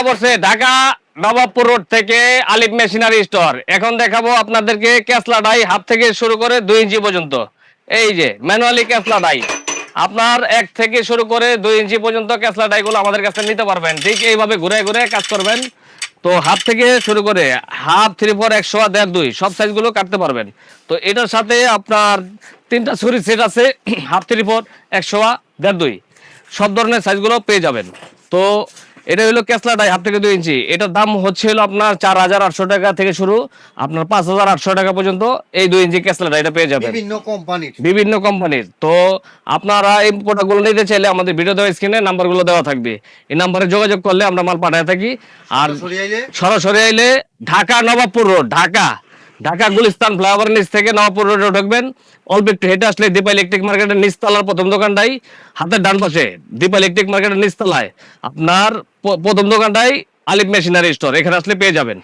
ঠিকানা পড়ছে ঢাকা নবাবপুর রোড থেকে আলিফ মেশিনারি স্টোর। এখন দেখাবো আপনাদেরকে ক্যাসলা ডাই হাফ থেকে শুরু করে দুই ইঞ্চি পর্যন্ত। এই যে, ম্যানুয়ালি ক্যাসলা ডাই। আপনার এক থেকে শুরু করে দুই ইঞ্চি পর্যন্ত ক্যাসলা ডাইগুলো আমাদের কাছে নিতে পারবেন। ঠিক এইভাবে ঘুরে ঘুরে কাজ করবেন। তো হাফ থেকে শুরু করে হাফ থ্রি ফোর একশো দেড়, দুই, সব সাইজগুলো কাটতে পারবেন। তো এটার সাথে আপনার তিনটা ছুরি সেট আছে হাফ থ্রি ফোর একশো দেড়, দুই, সব ধরনের সাইজগুলো পেয়ে যাবেন। তো এটা হলো ক্যাসলা ডাই হাফ থেকে দুই ইঞ্চি। এটার দাম হচ্ছে হলো আপনার চার হাজার আটশো টাকা থেকে শুরু। আপনার পাঁচ হাজার আটশো টাকা পর্যন্ত এই দুই ইঞ্চি ক্যাসলা ডাইটা পেয়ে যাবেন। বিভিন্ন কোম্পানির বিভিন্ন কোম্পানির তো আপনারা এই প্রোডাক্টগুলো নিতে চাইলে আমাদের ভিডিও দেওয়া স্ক্রিনে নাম্বারগুলো দেওয়া থাকবে। এই নাম্বারে যোগাযোগ করলে আমরা মাল পাঠায় থাকি। আর সরাসরি আইলে? সরাসরি আইলে ঢাকা নবাবপুর রোড ঢাকা। ঢাকা গুলিস্তান ফ্লাইওভার নিচ থেকে নবাবপুর রোডে ঢুকবেন। অল্প একটু হেঁটে আসলে দীপা ইলেকট্রিক মার্কেটের নিচতলার প্রথম দোকানটাই হাতের ডান পাশে। দীপা ইলেকট্রিক মার্কেটের নিচতলায়। আপনার প্রথম দোকানটাই আলিফ মেশিনারি স্টোর এখানে আসলে পেয়ে যাবেন।